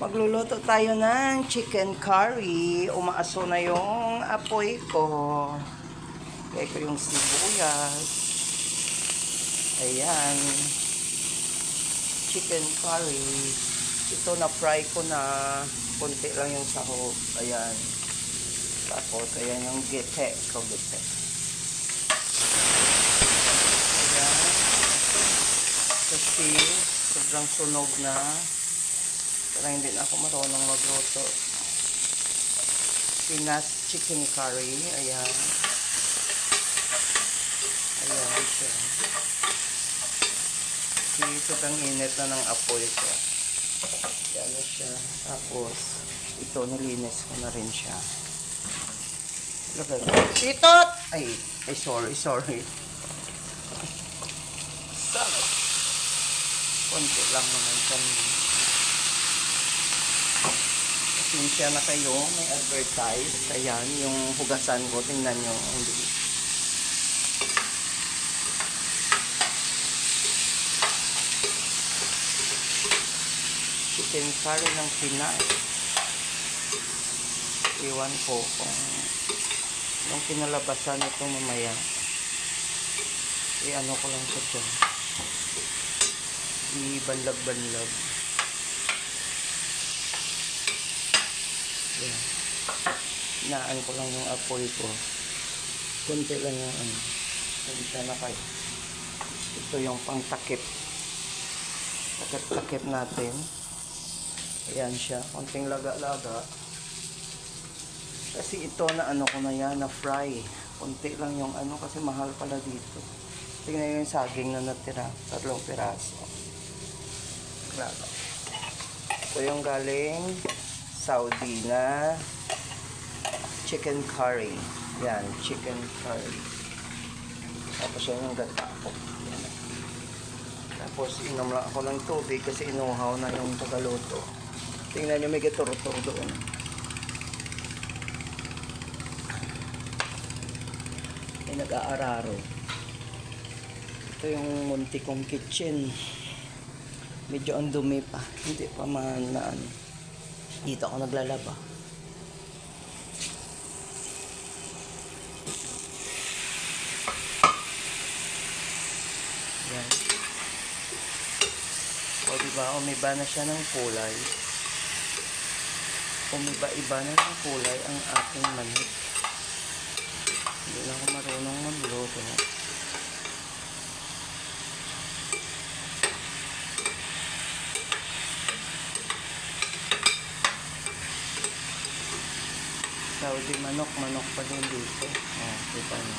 Magluluto tayo ng chicken curry. Umaaso na yung apoy ko. Kaya ko yung sibuyas. Ayan. Chicken curry. Ito na fry ko na konti lang yung sahog. Ayan. Tapos, ayan yung gete ko gete. Ayan. Kasi sobrang sunog na. Pero hindi na ako marunong magluto. Pinas chicken curry. Ayan. Ayan siya. Kasi sobrang init na ng apoy ko. Ayan na siya. Tapos, ito nilinis ko na rin siya. Lagay ko. Titot! Ay, ay sorry, sorry. Salad. Konti lang naman kami. Pasensya na kayo, may advertise. Ayan, yung hugasan ko, tingnan nyo. Hindi. Chicken curry ng Pinas. Iwan ko kung yung kinalabasan ito mamaya. I-ano ko lang siya dyan. I-banlag-banlag. Yan. Inaan ko lang yung apoy ko. Kunti lang yung ano. Kunti na kayo. Ito yung pangtakip. Takip-takip natin. Ayan siya. Konting laga-laga. Kasi ito na ano ko na yan, na fry. Kunti lang yung ano kasi mahal pala dito. Tingnan yung saging na natira. Tatlong piraso. Grabe. Ito yung galing Saudi na chicken curry. Yan, chicken curry. Tapos yan yung gata ko. Yan. Tapos inom lang ako ng tubig kasi inuhaw na yung tagaluto. Tingnan nyo may gaturo-turo doon. May nag-aararo. Ito yung munti kong kitchen. Medyo ang dumi pa. Hindi pa man na ano. Dito ako naglalaba. Yan. O diba, umiba na siya ng kulay. Umiba-iba na ng kulay ang aking manhit. Hindi na ako marunong magluto. Saudi manok, manok pa din dito. Oh, diba na.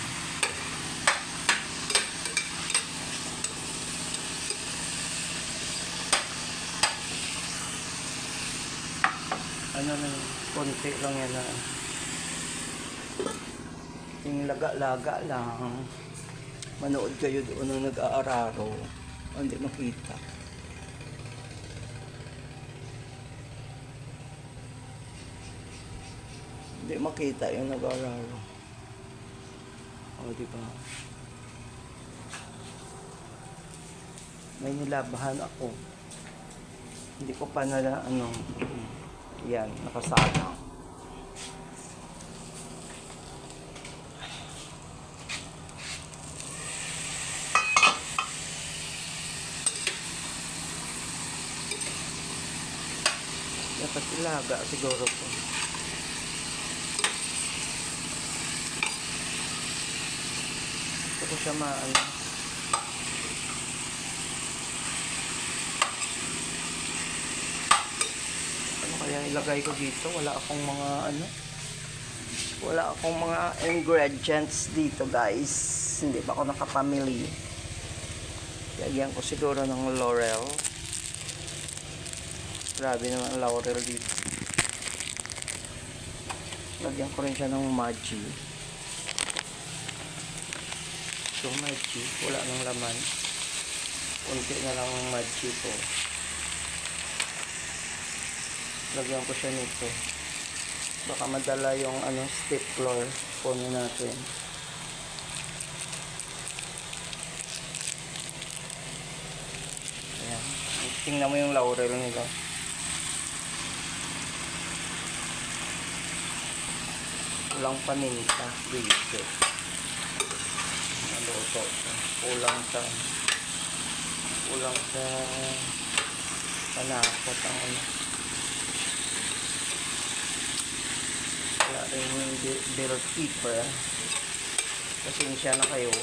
Ano yun? Konti lang yan na. Yung laga-laga lang. Manood kayo doon nag-aararo. Hindi makita. Hindi makita yung nag-aararo. O, di ba? May nilabahan ako. Hindi ko pa na, ano, yan, nakasama. Dapat ilaga siguro po. Ko siya maano. Ano kaya ilagay ko dito? Wala akong mga ano. Wala akong mga ingredients dito guys. Hindi pa ako nakapamili. Lagyan ko siguro ng laurel. Grabe naman ang laurel dito. Lagyan ko rin siya ng maji yung madji wala ng laman. Konti na lang ang madji ko. Lagyan ko siya nito. Baka madala yung ano stick stapler kunin natin. Ayan. Tingnan mo yung laurel nila. Walang paminta dito Naluto. Kulang sa kulang sa panakot ang ano. Wala rin yung bi- bill keeper. Pasensya na kayo.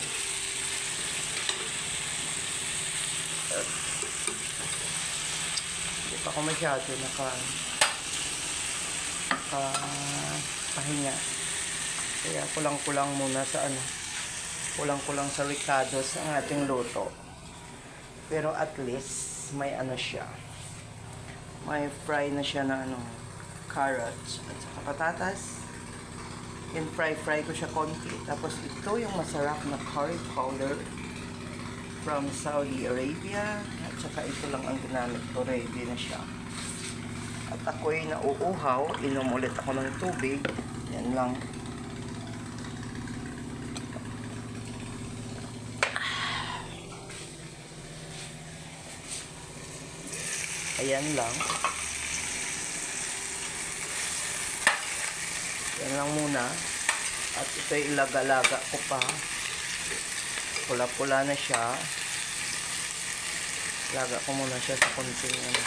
At, Hindi pa ako masyado naka naka pahinga. Kaya kulang-kulang muna sa ano. Kulang-kulang sa ricados ang ating luto. Pero at least may ano siya. May fry na siya na ano carrots at saka patatas. Yan fry-fry ko siya konti. Tapos ito yung masarap na curry powder from Saudi Arabia. At saka ito lang ang ginamit ko. Ready na siya. At ako'y nauuhaw. Inom ulit ako ng tubig. Yan lang. Ayan lang. Yan lang muna. At ito ilaga-laga ko pa. Pula-pula na siya. Laga ko muna siya sa konting ano.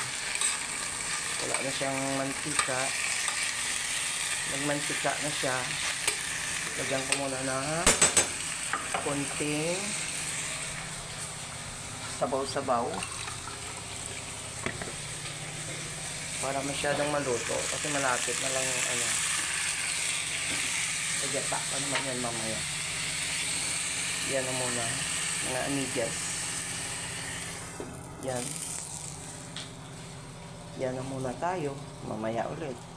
Wala na siyang mantika. Nagmantika na siya. Lagyan ko muna na konting sabaw-sabaw. Para masyadong maluto. Kasi malapit na lang yung ano. Nagyata pa naman yan mamaya. Yan na muna. Mga amigas. Yan. Yan na muna tayo. Mamaya ulit.